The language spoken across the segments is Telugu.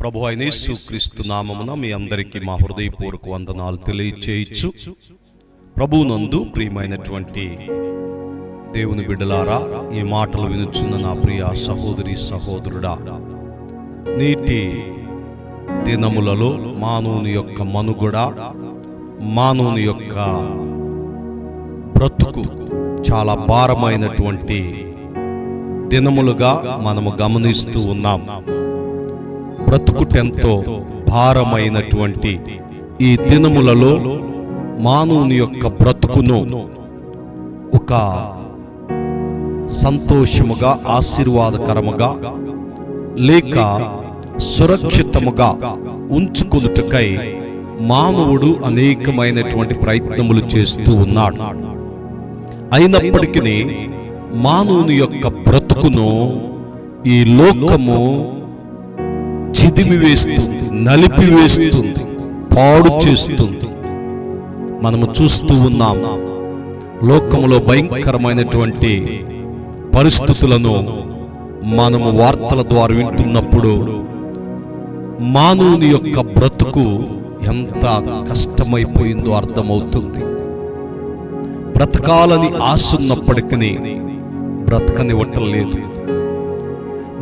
ప్రభు అయిన యేసుక్రీస్తు నామమున మీ అందరికీ మా హృదయపూర్వక వందనాలు తెలియచేయచ్చు. ప్రభునందు ప్రియమైనటువంటి దేవుని బిడ్డలారా ఈ మాటలు వినుచున్న నా ప్రియ సహోదరి సహోదరుడా నీటి దినములలో మానవుని యొక్క మనుగడ మానవుని యొక్క బ్రతుకు చాలా భారమైనటువంటి దినములుగా మనము గమనిస్తూ ఉన్నాం. బ్రతుకుటెంతో భారమైనటువంటి ఈ దినములలో మానవుని యొక్క బ్రతుకును ఒక సంతోషముగా ఆశీర్వాదకరముగా లేక సురక్షితముగా ఉంచుకొనుటకై మానవుడు అనేకమైనటువంటి ప్రయత్నములు చేస్తూ ఉన్నాడు. అయినప్పటికీ మానవుని యొక్క బ్రతుకును ఈ లోకము చిదిమివేస్తుంది నలిపివేస్తుంది పాడు చేస్తుంది. మనము చూస్తూ ఉన్నాం లోకంలో భయంకరమైనటువంటి పరిస్థితులను మనము వార్తల ద్వారా వింటున్నప్పుడు మానవుని యొక్క బ్రతుకు ఎంత కష్టమైపోయిందో అర్థమవుతుంది. బ్రతకాలని ఆశ ఉన్నప్పటికీ బ్రతకనివ్వటం లేదు.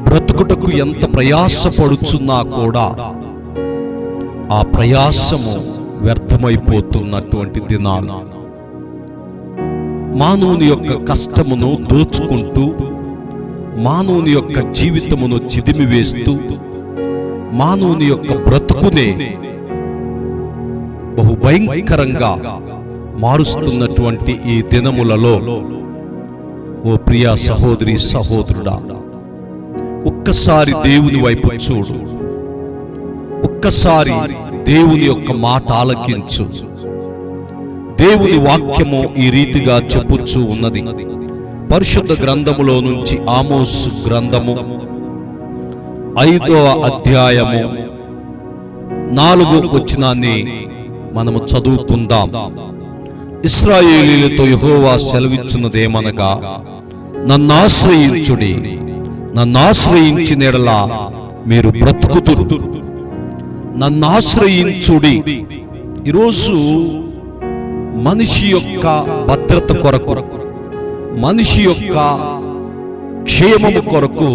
బ్రతుకుటకు ఎంత ప్రయాసపడుచున్నా కూడా ఆ ప్రయాసము వ్యర్థమైపోతున్నటువంటి దినాలు. మానవుని యొక్క కష్టమును దోచుకుంటూ మానవుని యొక్క జీవితమును చిదిమివేస్తూ మానవుని యొక్క బ్రతుకునే బహుభయంకరంగా మారుస్తున్నటువంటి ఈ దినములలో ఓ ప్రియ సహోదరి సహోదరుడా ఒక్కసారి దేవుని వైపు చూడు. ఒక్కసారి దేవుని యొక్క మాట ఆలకించు. దేవుని వాక్యము ఈ రీతిగా చెప్పుచ్చు ఉన్నది. పరిశుద్ధ గ్రంథములో నుంచి ఆమోస్ గ్రంథము ఐదవ అధ్యాయము నాలుగో వచనాన్ని మనము చదువుకుందాం. ఇస్రాయేలీలతో యహోవా సెలవిచ్చున్నదేమనగా నన్ను ఆశ్రయించుడి. నన్ను ఆశ్రయించిన ఎడల మీరు బ్రతుకుతురు. నన్ను ఆశ్రయించుడి. ఈరోజు మనిషి యొక్క భద్రత కొరకు మనిషి యొక్క క్షేమము కొరకు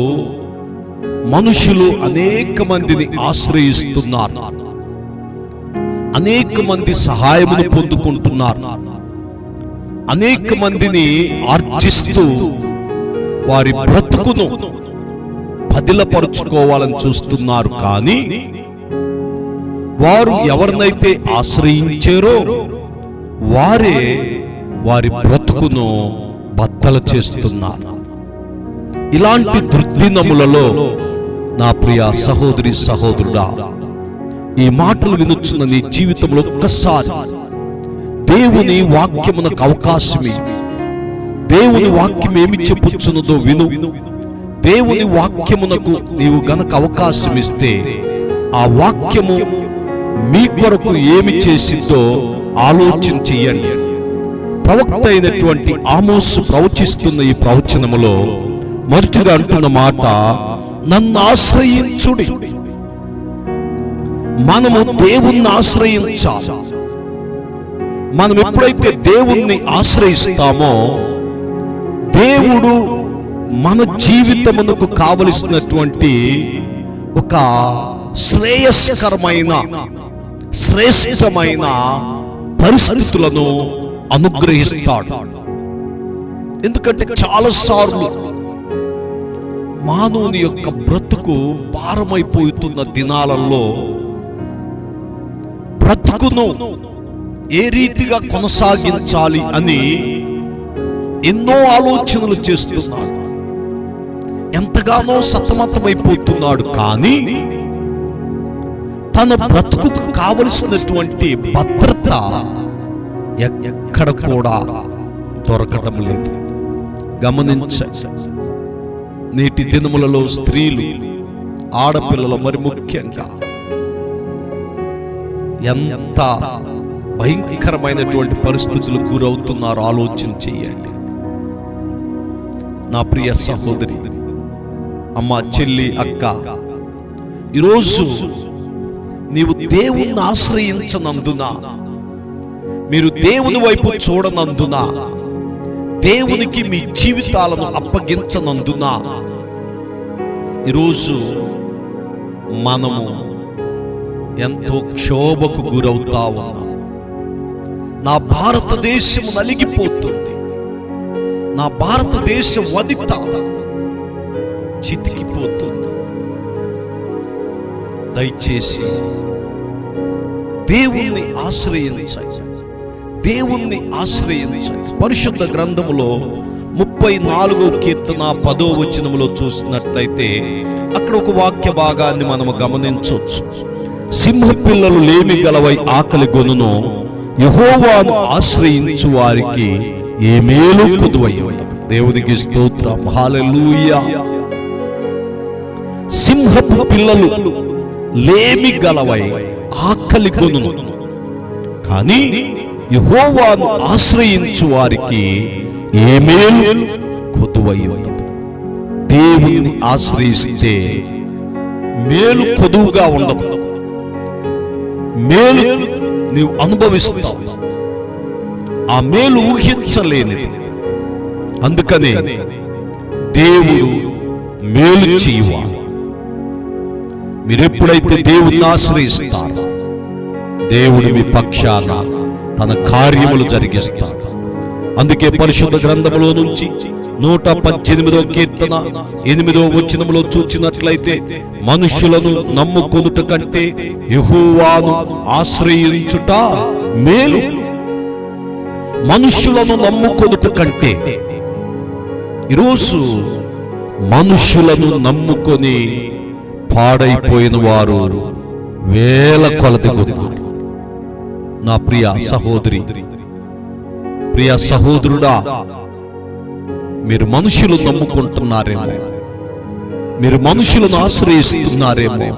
మనుషులు అనేక మందిని ఆశ్రయిస్తున్నారు. అనేక మంది సహాయమును పొందుకుంటున్నారు. అనేక మందిని ఆర్జిస్తూ వారి బ్రతుకును పదిలపరుచుకోవాలని చూస్తున్నారు కానీ వారు ఎవరినైతే ఆశ్రయించారో వారే వారి బ్రతుకును బద్దలు చేస్తున్నారు. ఇలాంటి దుర్దినములలో నా ప్రియ సహోదరి సహోదరుడా ఈ మాటలు వినుచున్న నీ జీవితంలో ఒక్కసారి దేవుని వాక్యమునకు అవకాశమే దేవుని వాక్యం ఏమి చెప్పుచున్నదో విను. దేవుని వాక్యమునకు నీవు గనక అవకాశం ఇస్తే ఆ వాక్యము మీ కొరకు ఏమి చేసిందో ఆలోచన చెయ్యండి. ప్రవక్త అయినటువంటి ఆమోస్ ప్రవచిస్తున్న ఈ ప్రవచనములో మొదటిగా అంటున్న మాట నన్ను ఆశ్రయించుడి. మనము దేవుణ్ణి ఆశ్రయించాలి. మనం ఎప్పుడైతే దేవుణ్ణి ఆశ్రయిస్తామో దేవుడు మన జీవితమునకు కావలసినటువంటి ఒక శ్రేయస్కరమైన శ్రేష్టమైన పరిస్థితులను అనుగ్రహిస్తాడు. ఎందుకంటే చాలాసార్లు మానవుని యొక్క బ్రతుకు భారమైపోతున్న దినాలలో బ్రతుకును ఏ రీతిగా కొనసాగించాలి అని ఎన్నో ఆలోచనలు చేస్తున్నాడు. ఎంతగానో సతమతమైపోతున్నాడు కానీ తన బ్రతుకు కావలసినటువంటి భద్రత ఎక్కడ కూడా దొరకడం లేదు. గమనించ. నేటి దినములలో స్త్రీలు ఆడపిల్లలు మరి ముఖ్యంగా ఎంత భయంకరమైనటువంటి పరిస్థితులకు గురవుతున్నారో ఆలోచన చేయండి నా ప్రియ సహోదరి అమ్మ చెల్లి అక్క. ఈరోజు నీవు దేవుణ్ణి ఆశ్రయించనందున మీరు దేవుని వైపు చూడనందున దేవునికి మీ జీవితాలను అప్పగించనందున ఈరోజు మనము ఎంతో క్షోభకు గురవుతా ఉన్నాం. నా భారతదేశం నలిగిపోతుంది. నా భారతదేశం వదిత చితికిపోతుంది దయచేసి దేవుణ్ణి ఆశ్రయించండి. దేవుణ్ణి ఆశ్రయించండి. పరిశుద్ధ గ్రంథములో ముప్పై నాలుగో కీర్తన పదో వచనములో చూసినట్లయితే అక్కడ ఒక వాక్య భాగాన్ని మనము గమనించవచ్చు. సింహ పిల్లలు లేమి గలవై ఆకలి గొనును యహోవాను ఆశ్రయించు వారికి ఏ మేలు కుదువయ్య దేవునికి స్తోత్రం. హాలూయా పిల్లలు లేమి గలవై ఆకలి కొను కానీ యహోవాను ఆశ్రయించు వారికి ఏమేలు కొదువై ఉండదు ఆశ్రయిస్తే మేలు కొదువుగా ఉండదు. మేలు నీవు అనుభవిస్తావు. ఆ మేలు ఊహించలేనిది. అందుకనే దేవుడు మేలు చేయువాడు. మీరెప్పుడైతే దేవుణ్ణి ఆశ్రయిస్తారు దేవుడు మీ పక్షాన తన కార్యములు జరిగిస్తాడు. అందుకే పరిశుద్ధ గ్రంథములో నుంచి నూట పద్దెనిమిదో కీర్తన ఎనిమిదో వచనములో చూచినట్లయితే మనుష్యులను నమ్ముకొనుట కంటే యహూవాను ఆశ్రయించుట మేలు. మనుష్యులను నమ్ముకొనుట కంటే ఈరోజు మనుష్యులను నమ్ముకొని పాడైపోయిన వారు వేల కొలది నా ప్రియ సహోదరి ప్రియ సహోదరుడా మీరు మనుషులు నమ్ముకుంటున్నారేమో మీరు మనుషులను ఆశ్రయిస్తున్నారేమో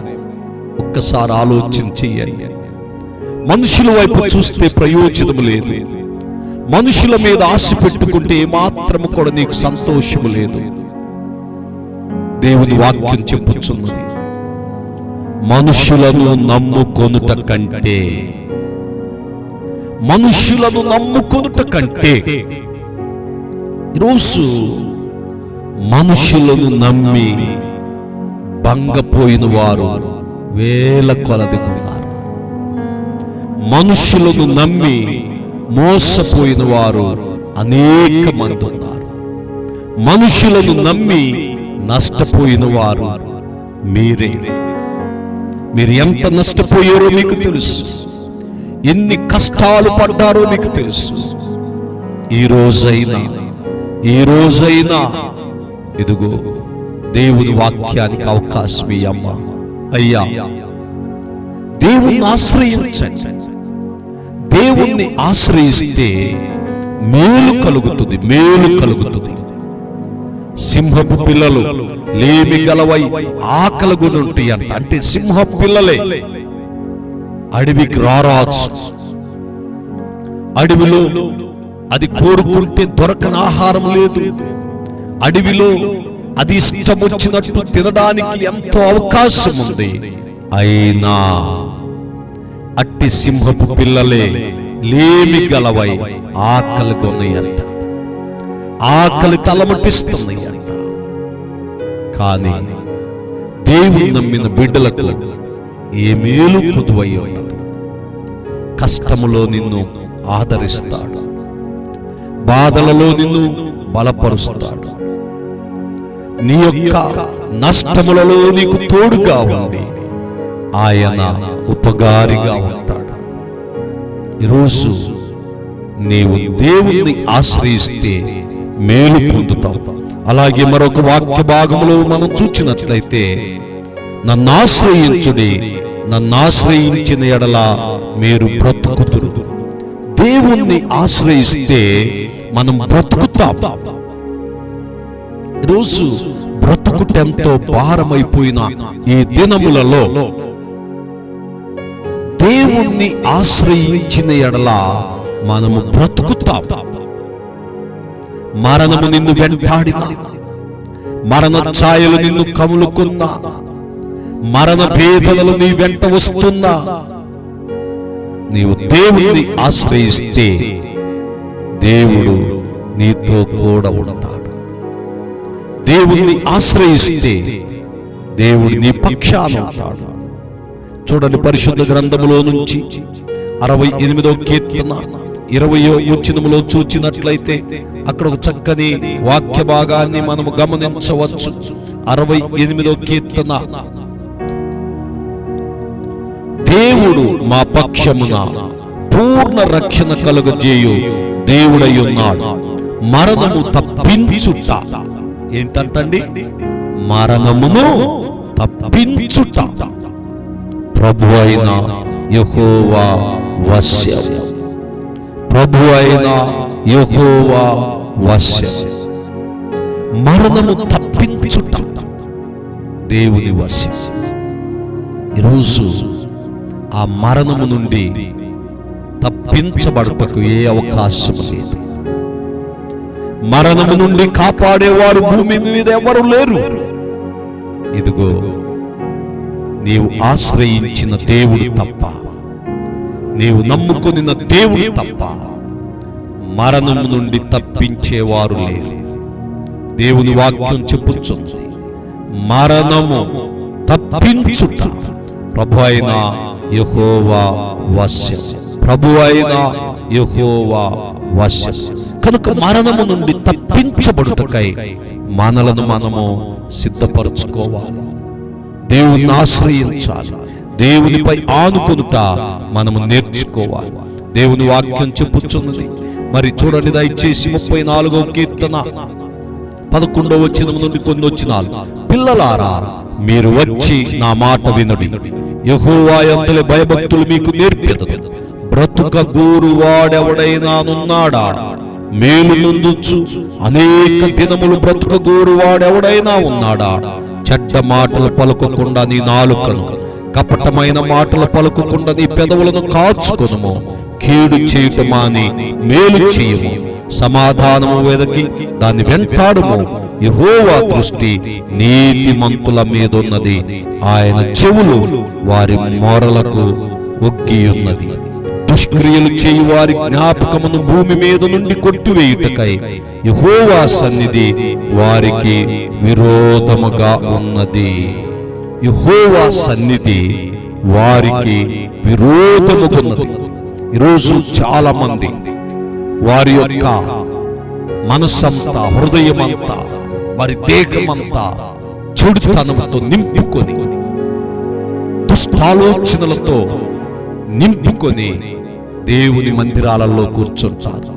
ఒక్కసారి ఆలోచన చెయ్యండి మనుషుల వైపు చూస్తే ప్రయోజనం లేదు. మనుషుల మీద ఆశ పెట్టుకుంటే ఏమాత్రము కూడా నీకు సంతోషము లేదు. దేవుని వాక్యం చెప్పుచున్నది మనుషులను నమ్ముకొనుట కంటే. మనుషులను నమ్ముకొనుట కంటే. ఈరోజు మనుషులను నమ్మి భంగపోయిన వారు వేల కొలది ఉన్నారు. మనుషులను నమ్మి మోసపోయిన వారు అనేక మంది ఉన్నారు. మనుషులను నమ్మి నష్టపోయిన వారు మీరే. మీరు ఎంత నష్టపోయారో మీకు తెలుసు. ఎన్ని కష్టాలు పడ్డారో మీకు తెలుసు. ఈ రోజైనా ఈ రోజైనా ఇదిగో దేవుని వాక్యానికి అవకాశం అమ్మ అయ్యా దేవుణ్ణి ఆశ్రయించండి. దేవుణ్ణి ఆశ్రయిస్తే మేలు కలుగుతుంది మేలు కలుగుతుంది. సింహపు పిల్లలు లేమి గలవై ఆకలగునుంటాయి అంట. అంటే సింహ పిల్లలే. అడవికి రారాజు అడవిలో అది కోరుకుంటే దొరకని ఆహారం లేదు. అడవిలో అది ఇష్టం వచ్చినట్టు తినడానికి ఎంతో అవకాశం ఉంది. అయినా అట్టి సింహపు పిల్లలే లేమి గలవై ఆకలి కొన్నాయంట ఆకలి తలమటిస్తుంది అంట. కానీ దేవుని నమ్మిన బిడ్డలకు ఏ మేలు కుదువై ఉండదు. కష్టములో నిన్ను ఆదరిస్తాడు. బాధలలో నిన్ను బలపరుస్తాడు. నీ యొక్క నష్టములలో నీకు తోడుగా ఉండి ఆయన ఉపగారిగా ఉంటాడు. ఈరోజు నీవు దేవుణ్ణి ఆశ్రయిస్తే మేలు పొందుతాం. అలాగే మరొక వాక్య భాగంలో మనం చూచినట్లయితే నన్ను ఆశ్రయించుడి నన్ను ఆశ్రయించిన ఎడల మీరు బ్రతుకుతురు. దేవుణ్ణి ఆశ్రయిస్తే మనం బ్రతుకుతాం. రోజు బ్రతుకుటెంతో భారమైపోయిన ఈ దినములలో దేవుణ్ణి ఆశ్రయించిన ఎడల మనము బ్రతుకుతాం. మరణము నిన్ను వెంటాడిన. మరణ ఛాయలు నిన్ను కములుకున్నా. మరణ వేదనలు నీ వెంట వస్తున్నా. నీవు దేవుణ్ణి ఆశ్రయిస్తే దేవుడు నీతో కూడా ఉంటాడు. దేవుణ్ణి ఆశ్రయిస్తే దేవుడు నీ పక్షాన ఉంటాడు. చూడండి పరిశుద్ధ గ్రంథములో నుంచి అరవై ఎనిమిదో కీర్తన. ఇరవయో వచనములో చూచినట్లయితే అక్కడ ఒక చక్కని వాక్య భాగాన్ని మనము గమనించవచ్చు. అరవై ఎనిమిదో కీర్తన. దేవుడు మా పక్షమున పూర్ణ రక్షణ కలుగజేయు దేవుడై ఉన్నాడు మరణము తప్పించుట. ఏంటంటండి? మరణమును తప్పించుట. ప్రభు అయిన యహోవా వశ్యము ప్రభు అయిన యహోవా వశ్యం మరణము తప్పించుట దేవుని వశ్యం ఈరోజు ఆ మరణము నుండి తప్పించబడటకు ఏ అవకాశం లేదు. మరణము నుండి కాపాడేవారు భూమి మీద ఎవరు లేరు. ఇదిగో నీవు ఆశ్రయించిన దేవుడు తప్ప నీవు నమ్ముకొనిన దేవుడు తప్ప. మరణము నుండి తప్పించేవారు లేరు. దేవుని వాక్యం చెప్పుచుంది మరణము తప్పించుట. ప్రభు అయిన యహోవా వశ్యం ప్రభు అయిన యహోవా వశ్యం కనుక మరణము నుండి తప్పించబడుటకై మనలను మనము సిద్ధపరచుకోవాలి. దేవుని ఆశ్రయించాలి. దేవునిపై ఆనుకొనుట మనము నేర్చుకోవాలి. దేవుని వాక్యం చెప్పుచున్నది. మరి చూడండి దయచేసి ముప్పై నాలుగో కీర్తన. పదకొండవ వచ్చిన నుండి కొన్ని వచ్చినాలు పిల్లలారా మీరు వచ్చి నా మాట వినుడి. యహోవా ఎంతలే భయభక్తులు మీకు నేర్పెదదు బ్రతుక గోరు వాడెవడైనానున్నాడా? మేలు నుండుచు అనేక దినములు బ్రతుక గోరు వాడెవడైనా ఉన్నాడా? చెడ్డ మాటలు పలుకకుండా నీ నాలుకను కపటమైన మాటలు పలుకుకుండా నీ పెదవులను కాచుకొనుము. కీడు చేయటమాని మేలు చేయము. సమాధానము వెదకి దాన్ని వెంటాడుము. యహోవా దృష్టి నీతిమంతుల మీదున్నది. ఆయన చెవులు వారి మొరలకు ఒగ్గి ఉన్నది దుష్క్రియలు చేయు వారి జ్ఞాపకమును భూమి మీద నుండి కొట్టివేయుటకై యహోవా సన్నిధి వారికి విరోధముగా ఉన్నది. యెహోవా సన్నిధి వారికి విరోధముగున్నది. ఈరోజు చాలా మంది వారి యొక్క మనస్సంతా హృదయమంతా వారి దేహమంతా చెడుతనంతో నింపుకొని దుష్టాలోచనలతో నింపుకొని దేవుని మందిరాలలో కూర్చుంటారు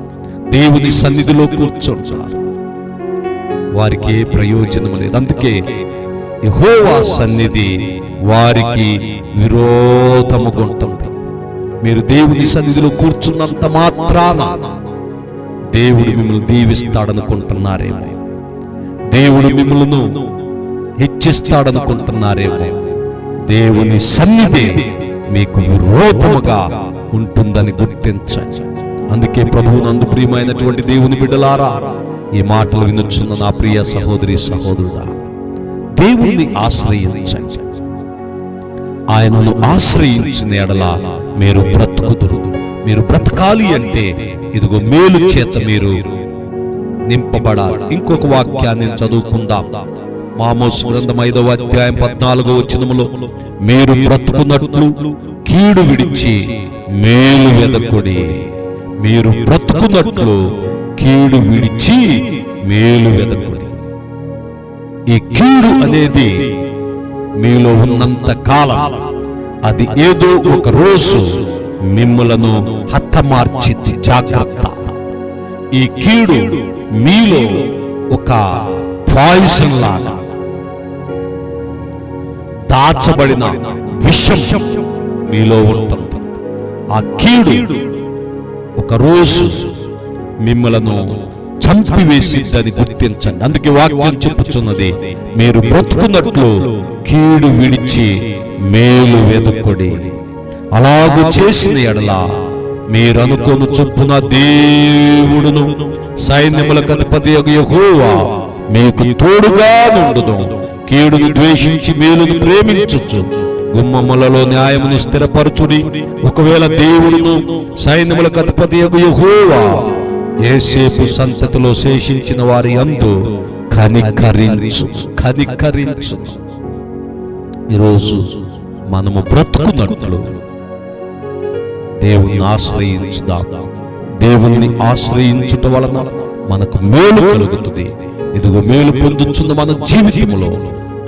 దేవుని సన్నిధిలో కూర్చుంటారు వారికి ఏ ప్రయోజనం లేదు. అందుకే యహోవా సన్నిధి వారికి విరోధముగుంటుంది. మీరు దేవుని సన్నిధిలో కూర్చున్నంత మాత్రాన దేవుడు మిమ్మల్ని దీవిస్తాడనుకుంటున్నారేమో. దేవుడు మిమ్మల్ని హెచ్చిస్తాడనుకుంటున్నారేమో. దేవుని సన్నిధి మీకు విరోధముగా ఉంటుందని గుర్తించండి. అందుకే ప్రభువు నందు ప్రియమైనటువంటి దేవుని బిడ్డలారా ఈ మాటలు వినుచున్న నా ప్రియ సహోదరి సహోదరుడా దేవుణ్ణి ఆశ్రయించండి. ఆయనను ఆశ్రయించిన ఎడల మీరు బ్రతుకుదురు. మీరు బ్రతకాలి అంటే ఇదిగో మేలు చేత మీరు నింపబడాలి. ఇంకొక వాక్యాన్ని చదువుకుందాం. మామోస్ గ్రంథం ఐదవ అధ్యాయం పద్నాలుగో వచనములో మీరు బ్రతుకున్నట్లు కీడు విడిచి మేలు వెదకుడి. మీరు బ్రతుకున్నట్లు కీడు విడిచి మేలు వెదకుడి. ఈ కీడు అనేది మీలో ఉన్నంత కాలం అది ఏదో ఒక రోజు మిమ్మలను హతమార్చింది. జాగ్రత్త. ఈ కీడు మీలో ఒక పాయిజన్ లాగా దాచబడిన విషం మీలో ఉంటుంది. ఆ కీడు ఒక రోజు మిమ్మలను చంపివేసిద్దని గుర్తించండి. అందుకే వాక్యం చెప్పుచున్నది మీరు బ్రతుకున్నట్లు కీడు విడిచి మేలు వెదుకొడి. అలాగు చేసిన ఎడలా మీరు అనుకోను చొప్పున దేవుడును సైన్యముల అధిపతి యహోవా మీకు తోడుగా నుండును. కీడును ద్వేషించి మేలును ప్రేమించచ్చు గుమ్మములలో న్యాయమును స్థిరపరచుడి. ఒకవేళ దేవుడును సైన్యముల అధిపతి యహోవా ఏసేపు సంతతిలో శేషించిన వారి అందు కనికరించు కనికరించు. ఈరోజు మనము బ్రతుకున్నట్లు దేవుణ్ణి ఆశ్రయించుదాం. దేవుణ్ణి ఆశ్రయించుట వలన మనకు మేలు కలుగుతుంది. ఇదిగో మేలు పొందుచున్న మన జీవితంలో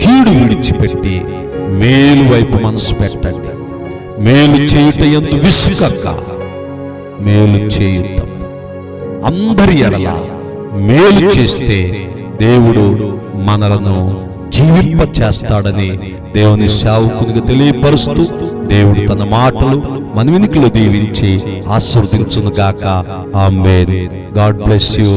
కీడు విడిచిపెట్టి మేలు వైపు మనసు పెట్టండి. మేలు చేయుట ఎందు విసుకక్క మేలు చేయుద్దాం అందరి ఎడల మేలు చేస్తే దేవుడు మనలను జీవింప చేస్తాడని దేవుని సేవకునిగా తెలియపరుస్తూ దేవుడు తన మాటలు మన వెనుకలు దీవించి ఆశీర్వదించును గాక ఆమె గాడ్ బ్లెస్ యూ